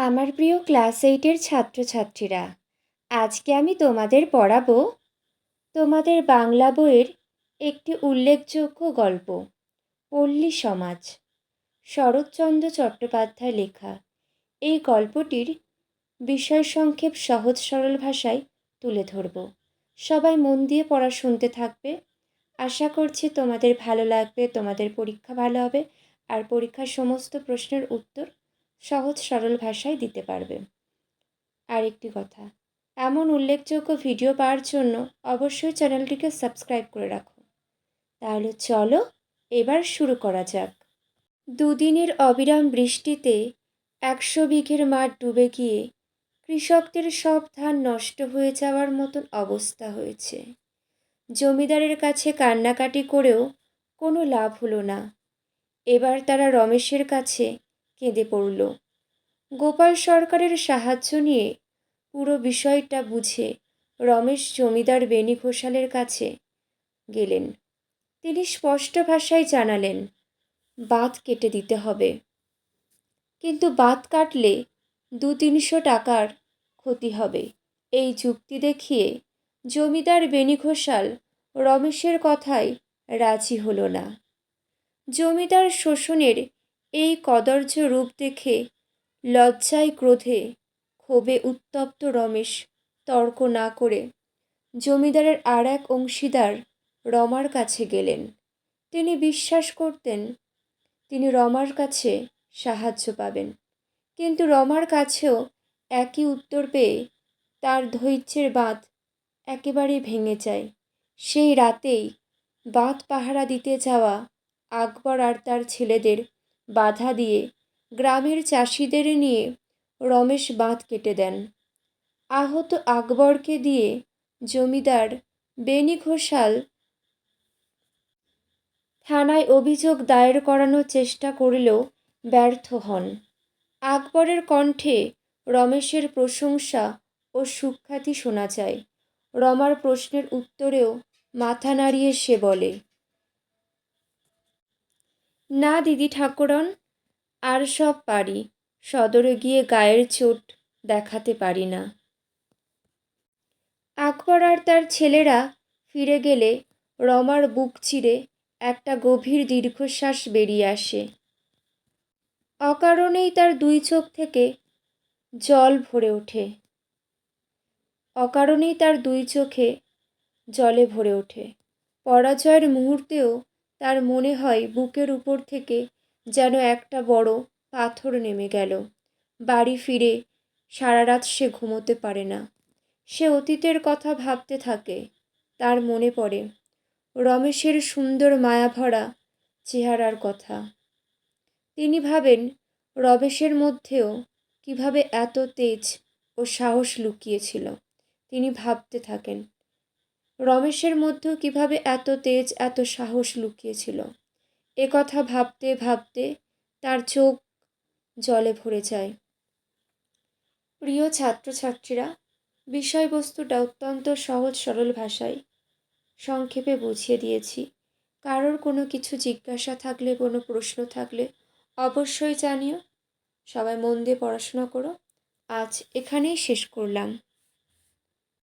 আমার প্রিয় ক্লাস এইটের ছাত্রছাত্রীরা, আজকে আমি তোমাদের পড়াবো তোমাদের বাংলা বইয়ের একটি উল্লেখযোগ্য গল্প, পল্লী সমাজ। শরৎচন্দ্র চট্টোপাধ্যায় লেখা। এই গল্পটির বিষয় সংক্ষেপ সহজ সরল ভাষায় তুলে ধরব। সবাই মন দিয়ে পড়া শুনতে থাকবে। আশা করছি তোমাদের ভালো লাগবে, তোমাদের পরীক্ষা ভালো হবে, আর পরীক্ষার সমস্ত প্রশ্নের উত্তর সহজ সরল ভাষায় দিতে পারবে। আরেকটি কথা, এমন উল্লেখযোগ্য ভিডিও পাওয়ার জন্য অবশ্যই চ্যানেলটিকে সাবস্ক্রাইব করে রাখো। তাহলে চলো এবার শুরু করা যাক। দুদিনের অবিরাম বৃষ্টিতে একশো বিঘের মাঠ ডুবে গিয়ে কৃষকদের সব ধান নষ্ট হয়ে যাওয়ার মতন অবস্থা হয়েছে। জমিদারের কাছে কান্নাকাটি করেও কোনো লাভ হলো না। এবার তারা রমেশের কাছে কেঁদে পড়ল। গোপাল সরকারের সাহায্য নিয়ে পুরো বিষয়টা বুঝে রমেশ জমিদার বেনি ঘোষালের কাছে গেলেন। তিনি স্পষ্ট ভাষায় জানালেন, বাঁধ কেটে দিতে হবে। কিন্তু বাঁধ কাটলে দু তিনশো টাকার ক্ষতি হবে। এই যুক্তি দেখিয়ে জমিদার বেনি ঘোষাল রমেশের কথায় রাজি হলো না। জমিদার শোষণের এই কদর্য রূপ দেখে লজ্জায় ক্রোধে ক্ষোভে উত্তপ্ত রমেশ তর্ক না করে জমিদারের আর এক অংশীদার রমার কাছে গেলেন। তিনি বিশ্বাস করতেন, তিনি রমার কাছে সাহায্য পাবেন। কিন্তু রমার কাছেও একই উত্তর পেয়ে তার ধৈর্যের বাঁধ একেবারেই ভেঙে যায়। সেই রাতেই বাঁধ পাহারা দিতে যাওয়া আকবর আর তার ছেলেদের বাধা দিয়ে গ্রামের চাষিদের নিয়ে রমেশ বাঁধ কেটে দেন। আহত আকবরকে দিয়ে জমিদার বেনি ঘোষাল থানায় অভিযোগ দায়ের করানোর চেষ্টা করলেও ব্যর্থ হন। আকবরের কণ্ঠে রমেশের প্রশংসা ও সুখ্যাতি শোনা যায়। রমার প্রশ্নের উত্তরেও মাথা নাড়িয়ে সে বলে না দিদি ঠাকুরন, আর সব পারি। সদরে গিয়ে গায়ের চোট দেখাতে পারি না। আকবর আর তার ছেলেরা ফিরে গেলে রমার বুক চিরে একটা গভীর দীর্ঘশ্বাস বেরিয়ে আসে। অকারণেই তার দুই চোখ থেকে জল ভরে ওঠে। অকারণেই তার দুই চোখে জলে ভরে ওঠে। পরাজয়ের মুহূর্তেও তার মনে হয় বুকের উপর থেকে যেন একটা বড় পাথর নেমে গেল। বাড়ি ফিরে সারা রাত সে ঘুমোতে পারে না। সে অতীতের কথা ভাবতে থাকে। তার মনে পড়ে রমেশের সুন্দর মায়াভরা চেহারার কথা। তিনি ভাবেন রমেশের মধ্যেও কীভাবে এত তেজ ও সাহস লুকিয়েছিল। তিনি ভাবতে থাকেন রমেশের মধ্যেও কীভাবে এত তেজ, এত সাহস লুকিয়েছিল? এ কথা ভাবতে ভাবতে তার চোখ জলে ভরে যায়। প্রিয় ছাত্রছাত্রীরা, বিষয়বস্তুটা অত্যন্ত সহজ, সরল ভাষায় সংক্ষেপে বুঝিয়ে দিয়েছি। কারোর কোনো কিছু জিজ্ঞাসা থাকলে, কোনো প্রশ্ন থাকলে অবশ্যই জানিও। সবাই মন দিয়ে পড়াশোনা করো। আজ এখানেই শেষ করলাম।